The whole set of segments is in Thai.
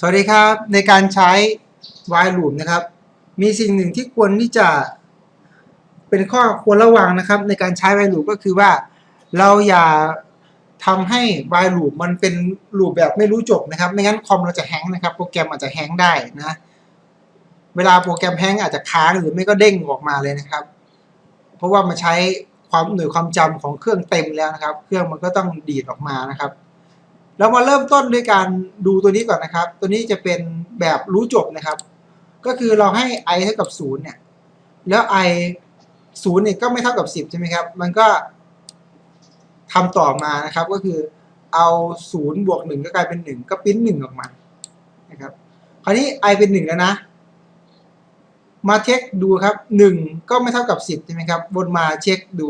สวัสดีครับในการใช้ while loop นะครับ มีสิ่งหนึ่งที่ควรที่จะเป็นข้อควรระวังนะครับ ในการใช้ while loop ก็คือว่าเราอย่าทำให้ while loop มันเป็น loop แบบไม่รู้จบนะครับ ไม่งั้นคอมเราจะแฮงก์นะครับ โปรแกรมอาจจะแฮงก์ได้นะเวลาโปรแกรมแฮงก์อาจจะค้างหรือไม่ก็เด้งออกมาเลยนะครับ เพราะว่ามันใช้ความหน่วยความจำของเครื่องเต็มแล้วนะครับ เครื่องมันก็ต้องดีดออกมานะครับ เรามาเริ่มต้นด้วยการดูตัวนี้ก่อนนะครับ ตัวนี้จะเป็นแบบรู้จบนะครับ ก็คือเราให้ i เท่ากับ0เนี่ย แล้ว i 0เนี่ยก็ไม่เท่ากับ 10 ใช่ไหมครับ มันก็ทำต่อมานะครับ ก็คือเอา0บวก1ก็กลายเป็น 1 ก็ปิ้น1ออกมา นะครับ คราวนี้ i เป็น 1 แล้วนะ มาเช็คดูครับ 1 ก็ไม่เท่ากับ 10 ใช่ไหมครับ วนมาเช็คดู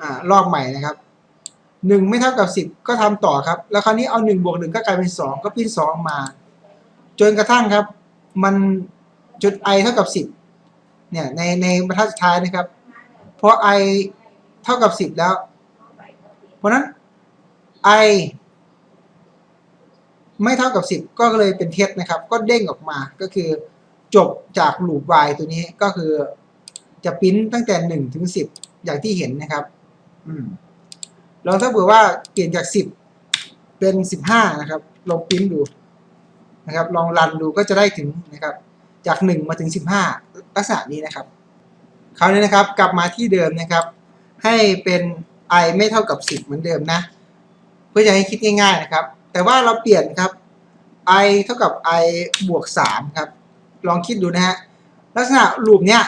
อ่ารอบใหม่นะครับ หนึ่งไม่เท่ากับสิบก็ทำต่อครับ แล้วคราวนี้เอาหนึ่งบวกหนึ่งก็กลายเป็นสองก็ปิ้นสองมา จนกระทั่งครับ มันจุด i เท่ากับสิบเนี่ยในในบรรทัดสุดท้ายนะครับ เพราะ i เท่ากับสิบแล้ว เพราะนั้น i ไม่เท่ากับสิบก็เลยเป็นเท็จนะครับ ก็เด้งออกมาก็คือจบจากลูป y ตัวนี้ก็คือจะปิ้นตั้งแต่หนึ่งถึงสิบอย่างที่เห็นนะครับ อืม ลองถ้าเผื่อว่าเปลี่ยนจาก 10 เป็น 15 นะครับ ลองปริ้นดูนะครับ ลองรันดูก็จะได้ถึงนะครับ จาก 1 มาถึง 15 ลักษณะนี้นะครับ คราวนี้นะครับกลับมาที่เดิมนะครับ ให้เป็น i ไม่เท่ากับ 10 เหมือนเดิมนะ เพื่อจะให้คิดง่ายๆนะครับ แต่ว่าเราเปลี่ยนครับ i เท่ากับ i บวก 3 ครับ ลองคิดดูนะฮะ ลักษณะลูปเนี้ย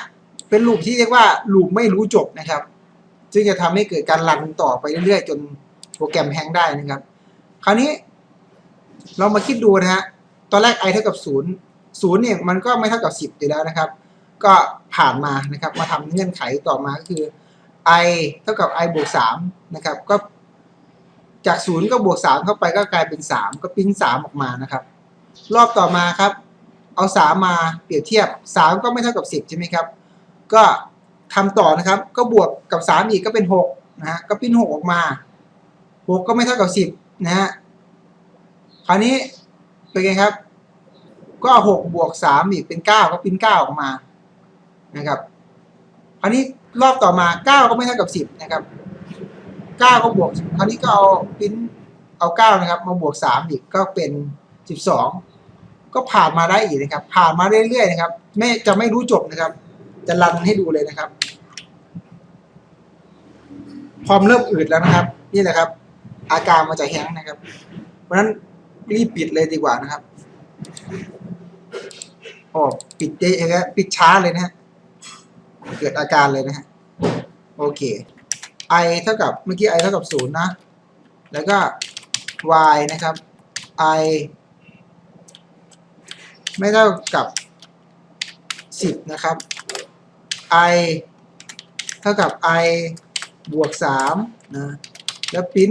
เป็นลูปที่เรียกว่าลูปไม่รู้จบนะครับ ซึ่งจะทำให้เกิดการรันต่อไปเรื่อยๆ จนโปรแกรมแฮงก์ได้นะครับ คราวนี้ เรามาคิดดูนะฮะ ตอนแรก i เท่ากับ 0 0เนี่ยมันก็ไม่เท่ากับ 10อยู่แล้วนะครับ ก็ผ่านมานะครับ มาทำเงื่อนไขต่อมาก็คือ i เท่ากับ i บวก3นะครับ ก็จาก 0 ก็บวก 3 เข้าไปก็กลายเป็น 3 ก็ปิ้น3ออกมานะครับ รอบต่อมาครับ เอา 3 มาเปรียบเทียบ 3 ก็ไม่เท่ากับ 10 ใช่ไหมครับ ก็ ทำต่อนะครับ ก็บวกกับ 3 อีกก็เป็น6นะฮะก็ปิ้น6ออกมา6ก็ไม่เท่ากับ 10นะฮะคราวนี้เป็นไงครับ ก็เอา6บวก3อีกเป็น9ก็ปิ้น9ออกมานะครับคราวนี้รอบต่อมา9ก็ไม่เท่ากับ10นะครับ9ก็บวกคราวนี้ก็เอาปิ้นเอา9นะครับ มาบวก3อีกก็เป็น12ก็ผ่านมาได้อีกนะครับ ผ่านมาเรื่อยๆนะครับ ไม่จะไม่รู้จบนะครับ จะรันให้ดูเลยนะครับ พอมเริ่มอืดแล้วนะครับ นี่แหละครับ อาการมาจากแฮงนะครับ เพราะฉะนั้นรีบปิดเลยดีกว่านะครับโอ้ปิดเยอะปิดช้าเลยนะฮะเกิดอาการเลยนะฮะโอเค i เท่ากับเมื่อกี้ i เท่ากับศูนย์นะ แล้วก็ y นะครับ i ไม่เท่ากับสิบนะครับ i เท่ากับ i บวกสามนะแล้วปริ้น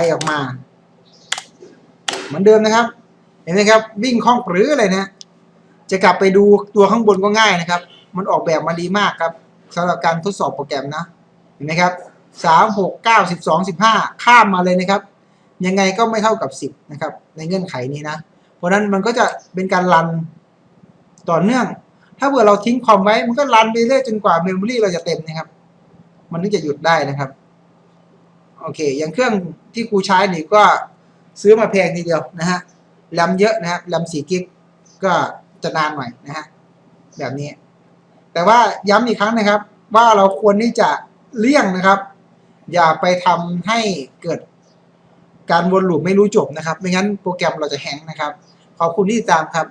i ออกมา เหมือนเดิมนะครับ เห็นไหมครับ วิ่งคล่องปรือเลยนะ จะกลับไปดูตัวข้างบนก็ง่ายนะครับ มันออกแบบมาดีมากครับสำหรับการทดสอบโปรแกรมนะ เห็นไหมครับสามหกเก้าสิบสองสิบห้าข้ามมาเลยนะครับ ยังไงก็ไม่เท่ากับสิบนะครับ ในเงื่อนไขนี้นะ เพราะนั้นมันก็จะเป็นการรันต่อเนื่อง ถ้าเผื่อเราทิ้งคอมไว้มันก็รันไปเรื่อยจนกว่าเมมโมรีเราจะเต็มนะครับ มันถึงจะหยุดได้นะครับ โอเค อย่างเครื่องที่ครูใช้นี่ก็ซื้อมาแพงทีเดียวนะฮะแรมเยอะนะครับแรมสี่กิกก็จะนานหน่อยนะฮะแบบนี้ แต่ว่าย้ำอีกครั้งนะครับ ว่าเราควรที่จะเลี่ยงนะครับ อย่าไปทำให้เกิดการวนลูปไม่รู้จบนะครับ ไม่งั้นโปรแกรมเราจะแฮงนะครับ ขอบคุณที่ติดตามครับ